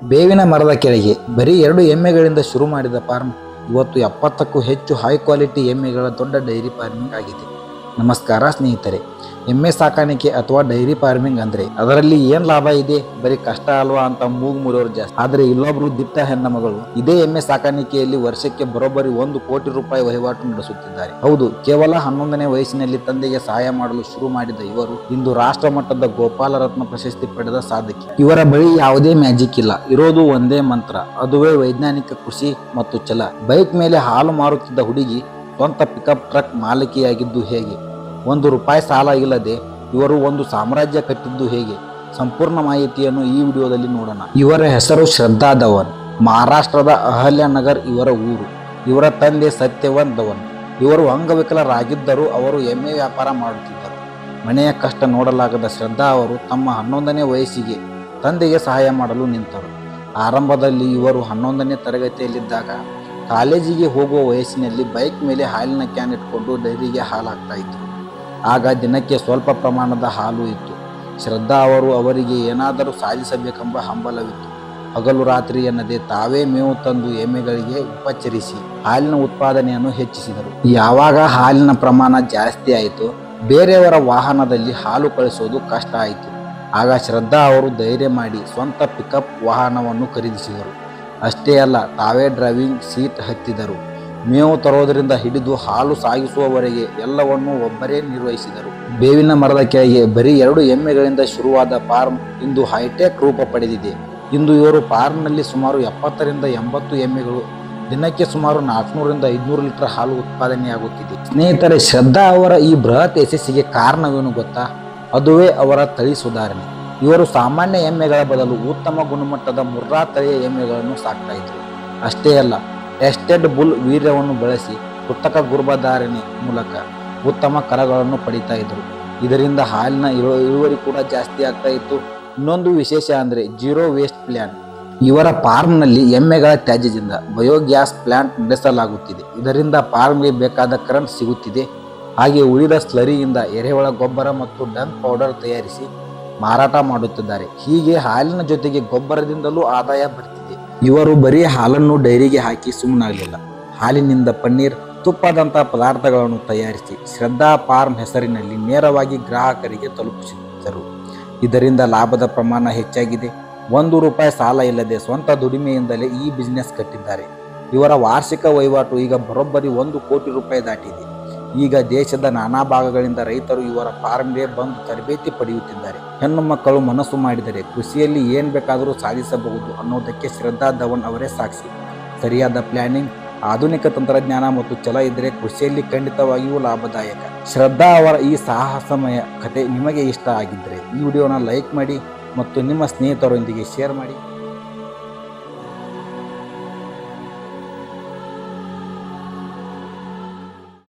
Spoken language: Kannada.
ಬೇವಿನ ಮರದ ಕೆಳಗೆ ಬರೀ ಎರಡು ಎಮ್ಮೆಗಳಿಂದ ಶುರು ಮಾಡಿದ ಫಾರ್ಮ್, ಇವತ್ತು ಎಪ್ಪತ್ತಕ್ಕೂ ಹೆಚ್ಚು ಹೈ ಕ್ವಾಲಿಟಿ ಎಮ್ಮೆಗಳ ದೊಡ್ಡ ಡೈರಿ ಫಾರ್ಮಿಂಗ್ ಆಗಿದೆ. ನಮಸ್ಕಾರ ಸ್ನೇಹಿತರೆ, ಎಮ್ಮೆ ಸಾಕಾಣಿಕೆ ಅಥವಾ ಡೈರಿ ಫಾರ್ಮಿಂಗ್ ಅಂದ್ರೆ ಅದರಲ್ಲಿ ಏನ್ ಲಾಭ ಇದೆ? ಬರೀ ಕಷ್ಟ ಅಲ್ವಾ ಅಂತ ಮೂಗು ಮುರಿಯೋರು ಜಾಸ್ತಿ. ಆದರೆ ಇಲ್ಲೊಬ್ರು ದಿಟ್ಟ ಹೆಣ್ಣ ಮಗಳು ಇದೇ ಎಮ್ಮೆ ಸಾಕಾಣಿಕೆಯಲ್ಲಿ ವರ್ಷಕ್ಕೆ ಬರೋಬ್ಬರಿ ಒಂದು ಕೋಟಿ ರೂಪಾಯಿ ವಹಿವಾಟು ನಡೆಸುತ್ತಿದ್ದಾರೆ. ಹೌದು, ಕೇವಲ ಹನ್ನೊಂದನೇ ವಯಸ್ಸಿನಲ್ಲಿ ತಂದೆಗೆ ಸಹಾಯ ಮಾಡಲು ಶುರು ಮಾಡಿದ ಇವರು ಇಂದು ರಾಷ್ಟ್ರ ಮಟ್ಟದ ಗೋಪಾಲ ರತ್ನ ಪ್ರಶಸ್ತಿ ಪಡೆದ ಸಾಧಕಿ. ಇವರ ಬಳಿ ಯಾವುದೇ ಮ್ಯಾಜಿಕ್ ಇಲ್ಲ. ಇರೋದು ಒಂದೇ ಮಂತ್ರ, ಅದುವೇ ವೈಜ್ಞಾನಿಕ ಕೃಷಿ ಮತ್ತು ಛಲ. ಬೈಕ್ ಮೇಲೆ ಹಾಲು ಮಾರುತ್ತಿದ್ದ ಹುಡುಗಿ ಸ್ವಂತ ಪಿಕಪ್ ಟ್ರಕ್ ಮಾಲಕಿಯಾಗಿದ್ದು ಹೇಗೆ? ಒಂದು ರೂಪಾಯಿ ಸಾಲ ಇಲ್ಲದೆ ಇವರು ಒಂದು ಸಾಮ್ರಾಜ್ಯ ಕಟ್ಟಿದ್ದು ಹೇಗೆ? ಸಂಪೂರ್ಣ ಮಾಹಿತಿಯನ್ನು ಈ ವಿಡಿಯೋದಲ್ಲಿ ನೋಡೋಣ. ಇವರ ಹೆಸರು ಶ್ರದ್ಧಾ ಧವನ್ ಮಹಾರಾಷ್ಟ್ರದ ಅಹಲ್ಯನಗರ್ ಇವರ ಊರು. ಇವರ ತಂದೆ ಸತ್ಯವನ್ ಧವನ್. ಇವರು ಅಂಗವಿಕಲರಾಗಿದ್ದರೂ ಅವರು ಎಮ್ಮೆ ವ್ಯಾಪಾರ ಮಾಡುತ್ತಿದ್ದರು. ಮನೆಯ ಕಷ್ಟ ನೋಡಲಾಗದ ಶ್ರದ್ಧಾ ಅವರು ತಮ್ಮ ಹನ್ನೊಂದನೇ ವಯಸ್ಸಿಗೆ ತಂದೆಗೆ ಸಹಾಯ ಮಾಡಲು ನಿಂತರು. ಆರಂಭದಲ್ಲಿ ಇವರು ಹನ್ನೊಂದನೇ ತರಗತಿಯಲ್ಲಿದ್ದಾಗ ಕಾಲೇಜಿಗೆ ಹೋಗುವ ವಯಸ್ಸಿನಲ್ಲಿ ಬೈಕ್ ಮೇಲೆ ಹಾಲಿನ ಕ್ಯಾನ್ ಇಟ್ಕೊಂಡು ಡೈರಿಗೆ ಹಾಲು ಆಗ ದಿನಕ್ಕೆ ಸ್ವಲ್ಪ ಪ್ರಮಾಣದ ಹಾಲು ಇತ್ತು. ಶ್ರದ್ಧಾ ಅವರು ಅವರಿಗೆ ಏನಾದರೂ ಸಾಧಿಸಬೇಕೆಂಬ ಹಂಬಲವಿತ್ತು. ಹಗಲು ರಾತ್ರಿ ಎನ್ನದೆ ತಾವೇ ಮೇವು ತಂದು ಎಮ್ಮೆಗಳಿಗೆ ಉಪಚರಿಸಿ ಹಾಲಿನ ಉತ್ಪಾದನೆಯನ್ನು ಹೆಚ್ಚಿಸಿದರು. ಯಾವಾಗ ಹಾಲಿನ ಪ್ರಮಾಣ ಜಾಸ್ತಿ ಆಯಿತು ಬೇರೆಯವರ ವಾಹನದಲ್ಲಿ ಹಾಲು ಕಳಿಸೋದು ಕಷ್ಟ ಆಯಿತು. ಆಗ ಶ್ರದ್ಧಾ ಅವರು ಧೈರ್ಯ ಮಾಡಿ ಸ್ವಂತ ಪಿಕಪ್ ವಾಹನವನ್ನು ಖರೀದಿಸಿದರು. ಅಷ್ಟೇ ಅಲ್ಲ, ತಾವೇ ಡ್ರೈವಿಂಗ್ ಸೀಟ್ ಹತ್ತಿದರು. ಮೇವು ತರೋದರಿಂದ ಹಿಡಿದು ಹಾಲು ಸಾಗಿಸುವವರೆಗೆ ಎಲ್ಲವನ್ನೂ ಒಬ್ಬರೇ ನಿರ್ವಹಿಸಿದರು. ಬೇವಿನ ಮರದ ಕೆಳಗೆ ಬರೀ ಎರಡು ಎಮ್ಮೆಗಳಿಂದ ಶುರುವಾದ ಫಾರ್ಮ್ ಇಂದು ಹೈಟೆಕ್ ರೂಪ ಪಡೆದಿದೆ. ಇಂದು ಇವರು ಫಾರ್ಮ್ನಲ್ಲಿ ಸುಮಾರು ಎಪ್ಪತ್ತರಿಂದ ಎಂಬತ್ತು ಎಮ್ಮೆಗಳು, ದಿನಕ್ಕೆ ಸುಮಾರು ನಾಲ್ಕುನೂರಿಂದ ಐದುನೂರು ಲೀಟರ್ ಹಾಲು ಉತ್ಪಾದನೆಯಾಗುತ್ತಿದೆ. ಸ್ನೇಹಿತರೆ, ಶ್ರದ್ಧಾ ಅವರ ಈ ಬೃಹತ್ ಯಶಸ್ಸಿಗೆ ಕಾರಣವೇನು ಗೊತ್ತಾ? ಅದುವೇ ಅವರ ತಳಿ ಸುಧಾರಣೆ. ಇವರು ಸಾಮಾನ್ಯ ಎಮ್ಮೆಗಳ ಬದಲು ಉತ್ತಮ ಗುಣಮಟ್ಟದ ಮುರ್ರಾ ತಳಿಯ ಎಮ್ಮೆಗಳನ್ನು ಸಾಕ್ತಾ ಇದ್ರು. ಅಷ್ಟೇ ಅಲ್ಲ ಟೆಸ್ಟೆಡ್ ಬುಲ್ ವೀರ್ಯವನ್ನು ಬಳಸಿ ಕೃತಕ ಗರ್ಭಧಾರಣೆ ಮೂಲಕ ಉತ್ತಮ ಕರಗಳನ್ನು ಪಡಿತಾ ಇದ್ರು ಇದರಿಂದ ಹಾಲಿನ ಇಳು- ಇಳುವರಿ ಕೂಡ ಜಾಸ್ತಿ ಆಗ್ತಾ ಇತ್ತು. ಇನ್ನೊಂದು ವಿಶೇಷ ಅಂದ್ರೆ ಜೀರೋ ವೇಸ್ಟ್ ಪ್ಲಾನ್. ಇವರ ಫಾರ್ಮ್ನಲ್ಲಿ ಎಮ್ಮೆಗಳ ತ್ಯಾಜ್ಯದಿಂದ ಬಯೋಗ್ಯಾಸ್ ಪ್ಲಾಂಟ್ ನಡೆಸಲಾಗುತ್ತಿದೆ. ಇದರಿಂದ ಫಾರ್ಮ್ಗೆ ಬೇಕಾದ ಕರೆಂಟ್ ಸಿಗುತ್ತಿದೆ. ಹಾಗೆ ಉಳಿದ ಸ್ಲರಿಯಿಂದ ಎರೆಹುಳ ಗೊಬ್ಬರ ಮತ್ತು ಡಂಕ್ ಪೌಡರ್ ತಯಾರಿಸಿ ಮಾರಾಟ ಮಾಡುತ್ತಿದ್ದಾರೆ. ಹೀಗೆ ಹಾಲಿನ ಜೊತೆಗೆ ಗೊಬ್ಬರದಿಂದಲೂ ಆದಾಯ ಬರ್ತಿದೆ. ಇವರು ಬರೀ ಹಾಲನ್ನು ಡೈರಿಗೆ ಹಾಕಿ ಸುಮ್ಮನಾಗಲಿಲ್ಲ. ಹಾಲಿನಿಂದ ಪನ್ನೀರ್ ತುಪ್ಪದಂಥ ಪದಾರ್ಥಗಳನ್ನು ತಯಾರಿಸಿ ಶ್ರದ್ಧಾ ಫಾರ್ಮ್ ಹೆಸರಿನಲ್ಲಿ ನೇರವಾಗಿ ಗ್ರಾಹಕರಿಗೆ ತಲುಪಿಸಿದ್ದರು ಇದರಿಂದ ಲಾಭದ ಪ್ರಮಾಣ ಹೆಚ್ಚಾಗಿದೆ. ಒಂದು ರೂಪಾಯಿ ಸಾಲ ಇಲ್ಲದೆ ಸ್ವಂತ ದುಡಿಮೆಯಿಂದಲೇ ಈ ಬಿಸ್ನೆಸ್ ಕಟ್ಟಿದ್ದಾರೆ. ಇವರ ವಾರ್ಷಿಕ ವಹಿವಾಟು ಈಗ ಬರೋಬ್ಬರಿ ಒಂದು ಕೋಟಿ ರೂಪಾಯಿ ದಾಟಿದೆ. ಈಗ ದೇಶದ ನಾನಾ ಭಾಗಗಳಿಂದ ರೈತರು ಇವರ ಫಾರ್ಮ್ಗೆ ಬಂದು ತರಬೇತಿ ಪಡೆಯುತ್ತಿದ್ದಾರೆ. ಹೆಣ್ಣು ಮಕ್ಕಳು ಮನಸ್ಸು ಮಾಡಿದರೆ ಕೃಷಿಯಲ್ಲಿ ಏನು ಬೇಕಾದರೂ ಸಾಧಿಸಬಹುದು ಅನ್ನೋದಕ್ಕೆ ಶ್ರದ್ಧಾ ಧವನ್ ಅವರೇ ಸಾಕ್ಷಿ. ಸರಿಯಾದ ಪ್ಲಾನಿಂಗ್, ಆಧುನಿಕ ತಂತ್ರಜ್ಞಾನ ಮತ್ತು ಛಲ ಇದ್ದರೆ ಕೃಷಿಯಲ್ಲಿ ಖಂಡಿತವಾಗಿಯೂ ಲಾಭದಾಯಕ. ಶ್ರದ್ಧಾ ಅವರ ಈ ಸಾಹಸಮಯ ಕತೆ ನಿಮಗೆ ಇಷ್ಟ ಆಗಿದ್ದರೆ ಈ ವಿಡಿಯೋನ ಲೈಕ್ ಮಾಡಿ ಮತ್ತು ನಿಮ್ಮ ಸ್ನೇಹಿತರೊಂದಿಗೆ ಶೇರ್ ಮಾಡಿ.